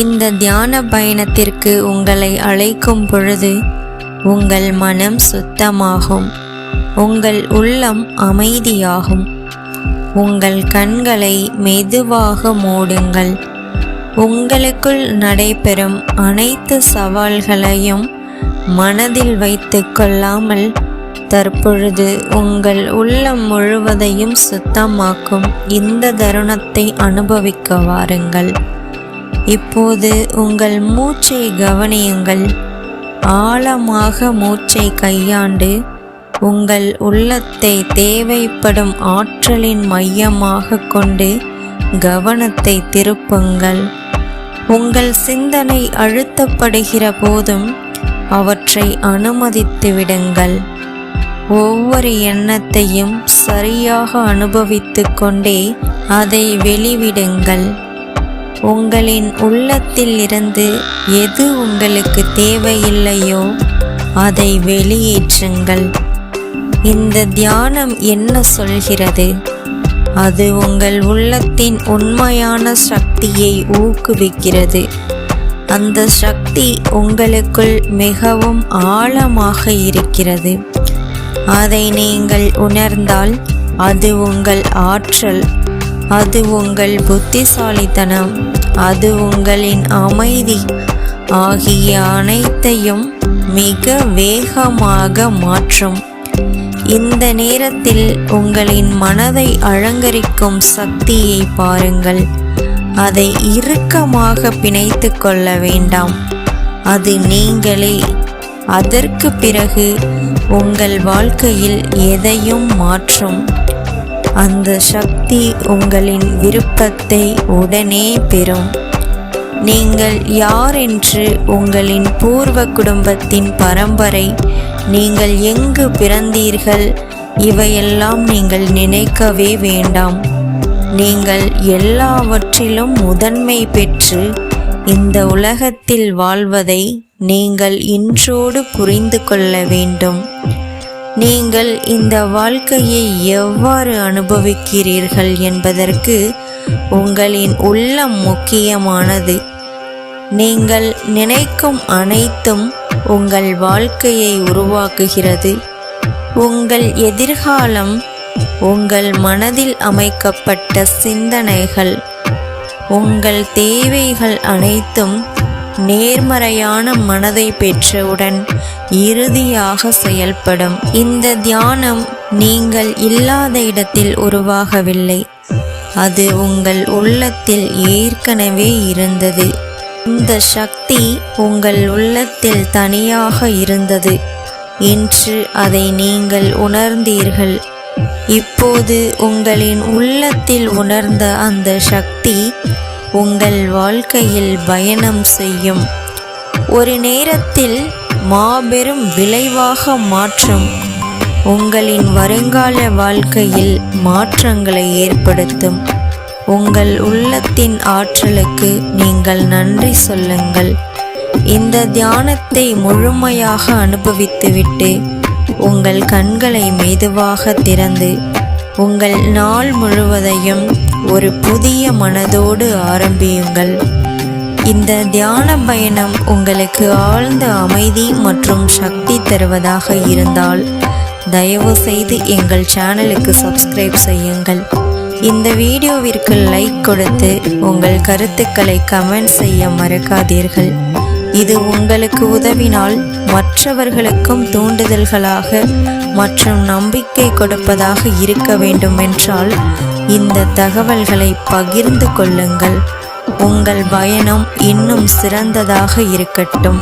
இந்த தியான பயணத்திற்கு உங்களை அழைக்கும் பொழுது உங்கள் மனம் சுத்தமாகும். உங்கள் உள்ளம் அமைதியாகும். உங்கள் கண்களை மெதுவாக மூடுங்கள். உங்களுக்குள் நடைபெறும் அனைத்து சவால்களையும் மனதில் வைத்து கொள்ளாமல் தற்பொழுது உங்கள் உள்ளம் முழுவதையும் சுத்தமாக்கும் இந்த தருணத்தை அனுபவிக்க வாருங்கள். இப்போது உங்கள் மூச்சை கவனியுங்கள். ஆழமாக மூச்சை கையாண்டு உங்கள் உள்ளத்தை தேவைப்படும் ஆற்றலின் மையமாக கொண்டு கவனத்தை திருப்புங்கள். உங்கள் சிந்தனை அழுத்தப்படுகிற போதும் அவற்றை அனுமதித்து விடுங்கள். ஒவ்வொரு எண்ணத்தையும் சரியாக அனுபவித்து கொண்டே அதை வெளிவிடுங்கள். உங்களின் உள்ளத்தில் இருந்து எது உங்களுக்கு தேவையில்லையோ அதை வெளியேற்றுங்கள். இந்த தியானம் என்ன சொல்கிறது? அது உங்கள் உள்ளத்தின் உண்மையான சக்தியை ஊக்குவிக்கிறது. அந்த சக்தி உங்களுக்குள் மிகவும் ஆழமாக இருக்கிறது. அதை நீங்கள் உணர்ந்தால் அது உங்கள் ஆற்றல் அது உங்கள் புத்திசாலித்தனம். அது உங்களின் அமைதி. ஆகிய அனைத்தையும் மிக வேகமாக மாற்றும். இந்த நேரத்தில் உங்களின் மனதை அலங்கரிக்கும் சக்தியை பாருங்கள். அதை இறுக்கமாக பிணைத்து கொள்ள வேண்டாம். அது நீங்களே. அதற்கு பிறகு உங்கள் வாழ்க்கையில் எதையும் மாற்றும். அந்த சக்தி உங்களின் விருப்பத்தை உடனே பெறும். நீங்கள் யார் என்று உங்களின் பூர்வ குடும்பத்தின் பரம்பரை நீங்கள் எங்கு பிறந்தீர்கள் இவையெல்லாம் நீங்கள் நினைக்கவே வேண்டாம். நீங்கள் எல்லாவற்றிலும் முதன்மை பெற்று இந்த உலகத்தில் வாழ்வதை நீங்கள் இன்றோடு புரிந்து கொள்ள வேண்டும். நீங்கள் இந்த வாழ்க்கையை எவ்வாறு அனுபவிக்கிறீர்கள் என்பதற்கு உங்களின் உள்ளம் முக்கியமானது. நீங்கள் நினைக்கும் அனைத்தும் உங்கள் வாழ்க்கையை உருவாக்குகிறது. உங்கள் எதிர்காலம் உங்கள் மனதில் அமைக்கப்பட்ட சிந்தனைகள் உங்கள் தேவைகள் அனைத்தும் நேர்மறையான மனதை பெற்றவுடன் இறுதியாக செயல்படும். இந்த தியானம் நீங்கள் இல்லாத இடத்தில் உருவாகவில்லை. அது உங்கள் உள்ளத்தில் ஏற்கனவே இருந்தது. இந்த சக்தி உங்கள் உள்ளத்தில் தனியாக இருந்தது. இன்று அதை நீங்கள் உணர்ந்தீர்கள். இப்போது உங்களின் உள்ளத்தில் உணர்ந்த அந்த சக்தி உங்கள் வாழ்க்கையில் பயணம் செய்யும். ஒரு நேரத்தில் மாபெரும் விளைவாக மாற்றும். உங்களின் வருங்கால வாழ்க்கையில் மாற்றங்களை ஏற்படுத்தும். உங்கள் உள்ளத்தின் ஆற்றலுக்கு நீங்கள் நன்றி சொல்லுங்கள். இந்த தியானத்தை முழுமையாக அனுபவித்துவிட்டு உங்கள் கண்களை மெதுவாக திறந்து உங்கள் நாள் முழுவதையும் ஒரு புதிய மனதோடு ஆரம்பியுங்கள். இந்த தியான பயணம் உங்களுக்கு ஆழ்ந்த அமைதி மற்றும் சக்தி தருவதாக இருந்தால் தயவு செய்து எங்கள் சேனலுக்கு சப்ஸ்கிரைப் செய்யுங்கள். இந்த வீடியோவிற்கு லைக் கொடுத்து உங்கள் கருத்துக்களை கமெண்ட் செய்ய மறக்காதீர்கள். இது உங்களுக்கு உதவினால் மற்றவர்களுக்கும் தூண்டுதல்களாக மற்றும் நம்பிக்கை கொடுப்பதாக இருக்க வேண்டும் என்றால் இந்த தகவல்களை பகிர்ந்து கொள்ளுங்கள். உங்கள் பயணம் இன்னும் சிறந்ததாக இருக்கட்டும்.